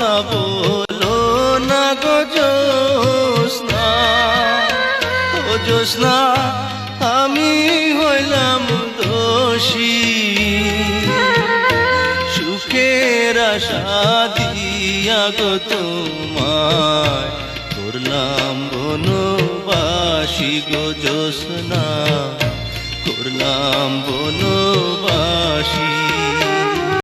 কথা বলো না গো জোসনা ও জোসনা আমি হইলাম দোষী। সুখের আশা দিয়া গো তোমায় করলাম বনবাসী গো জোসনা করলাম বনো